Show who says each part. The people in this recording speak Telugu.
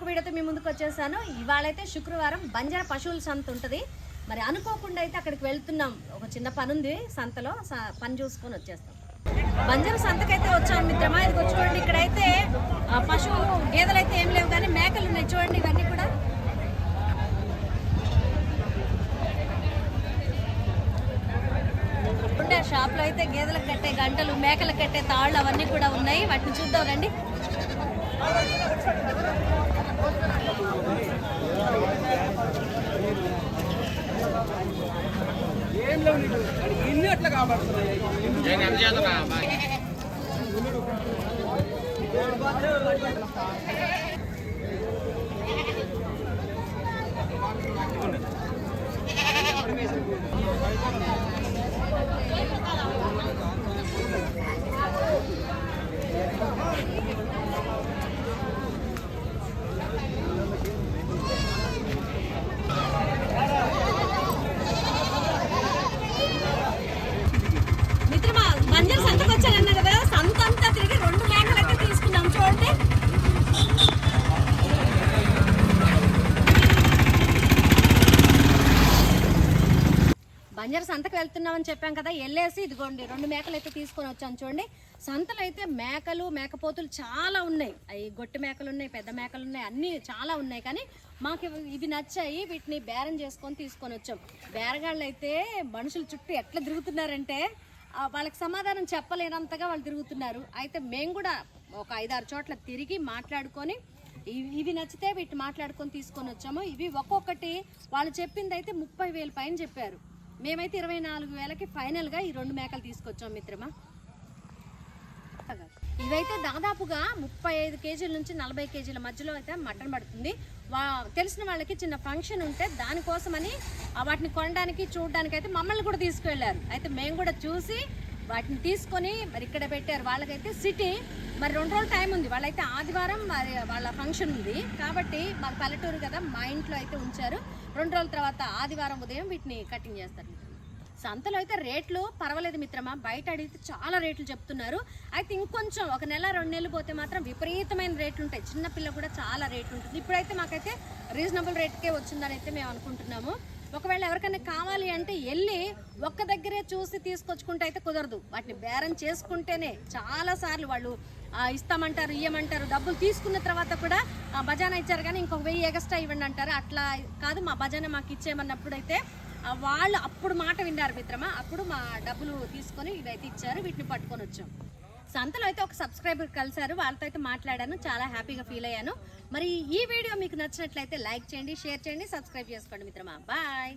Speaker 1: మరొక వీడియోతో మీ ముందుకు వచ్చేసాను. ఇవాళైతే శుక్రవారం బంజారా పశువుల సంత ఉంటుంది. మరి అనుకోకుండా అయితే అక్కడికి వెళ్తున్నాం. ఒక చిన్న పని ఉంది సంతలో. స- పని చూసుకొని వచ్చేస్తాం. బంజారా సంతకైతే వచ్చాం మిత్రమా. ఇది చూడండి ఇక్కడైతే ఆ, గేదెలు అయితే ఏం లేవు కానీ మేకలు ఉన్నాయి చూడండి ఇవన్నీ కూడా. ఉండే షాప్లో అయితే గేదెలకు కట్టే గంటలు మేకలకు కట్టే తాళ్ళు అవన్నీ కూడా ఉన్నాయి. వాటిని చూద్దాం రండి.
Speaker 2: ఇన్ని అట్లా కాబడుతున్నాయి
Speaker 1: బంజర్ సంతకు వెళ్తున్నామని చెప్పాం కదా వెళ్ళేసి ఇదిగోండి రెండు మేకలు అయితే తీసుకొని వచ్చాను చూడండి. సంతలో అయితే మేకలు మేకపోతులు చాలా ఉన్నాయి. అవి గొట్టి మేకలు ఉన్నాయి పెద్ద మేకలు ఉన్నాయి అన్నీ చాలా ఉన్నాయి కానీ మాకు ఇవి- నచ్చాయి. వీటిని బేరం చేసుకొని తీసుకొని వచ్చాం. బేరగాళ్ళు అయితే మనుషుల చుట్టూ ఎట్లా తిరుగుతున్నారంటే వాళ్ళకి సమాధానం చెప్పలేనంతగా వాళ్ళు తిరుగుతున్నారు. అయితే మేము కూడా ఒక ఐదారు చోట్ల తిరిగి మాట్లాడుకొని ఇవి- ఇవి నచ్చితే వీటిని మాట్లాడుకొని తీసుకొని వచ్చాము. ఇవి ఒక్కొక్కటి వాళ్ళు చెప్పింది అయితే ముప్పై వేలు పైన చెప్పారు. మేమైతే ఇరవై నాలుగు వేలకి ఫైనల్గా ఈ రెండు మేకలు తీసుకొచ్చాం మిత్రమా. ఇవైతే దాదాపుగా ముప్పై ఐదు కేజీల నుంచి నలభై కేజీల మధ్యలో అయితే మటన్ పడుతుంది. వా తెలిసిన వాళ్ళకి చిన్న ఫంక్షన్ ఉంటే దానికోసమని వాటిని కొనడానికి చూడడానికి అయితే మమ్మల్ని కూడా తీసుకువెళ్ళారు. అయితే మేము కూడా చూసి వాటిని తీసుకొని మరి ఇక్కడ పెట్టారు. వాళ్ళకైతే సిటీ మరి రెండు రోజులు టైం ఉంది. వాళ్ళైతే ఆదివారం మరి వాళ్ళ ఫంక్షన్ ఉంది. కాబట్టి మాకు పల్లెటూరు కదా మా ఇంట్లో అయితే ఉంచారు. రెండు రోజుల తర్వాత ఆదివారం ఉదయం వీటిని కటింగ్ చేస్తారు. సంతలో అయితే రేట్లు పర్వాలేదు మిత్రమా. బయట అడిగితే చాలా రేట్లు చెప్తున్నారు. అయితే ఇంకొంచెం ఒక నెల రెండు నెలలు పోతే మాత్రం విపరీతమైన రేట్లు ఉంటాయి. చిన్నపిల్ల కూడా చాలా రేట్లు ఉంటుంది. ఇప్పుడైతే మాకైతే రీజనబుల్ రేట్కే వచ్చిందని అయితే మేము అనుకుంటున్నాము. ఒకవేళ ఎవరికైనా కావాలి అంటే వెళ్ళి ఒక్క దగ్గరే చూసి తీసుకొచ్చుకుంటే అయితే కుదరదు. వాటిని బేరం చేసుకుంటేనే చాలా సార్లు వాళ్ళు ఇస్తామంటారు ఇయ్యమంటారు. డబ్బులు తీసుకున్న తర్వాత కూడా ఆ, బజానా ఇచ్చారు కానీ ఇంకొక వెయ్యి ఎగస్ట్రా ఇవ్వండి అంటారు. అట్లా కాదు మా బజానా మాకు ఇచ్చేయమన్నప్పుడు అయితే వాళ్ళు అప్పుడు మాట విన్నారు మిత్రమా. అప్పుడు మా డబ్బులు తీసుకొని ఇవైతే ఇచ్చారు వీటిని పట్టుకొని వచ్చాం. సంతలో అయితే ఒక సబ్స్క్రైబర్ కలిశారు. వాళ్ళతో అయితే మాట్లాడాను. చాలా హ్యాపీగా ఫీల్ అయ్యాను. మరి ఈ వీడియో మీకు నచ్చినట్లయితే లైక్ చేయండి షేర్ చేయండి సబ్స్క్రైబ్ చేసుకోండి మిత్రమా. బాయ్.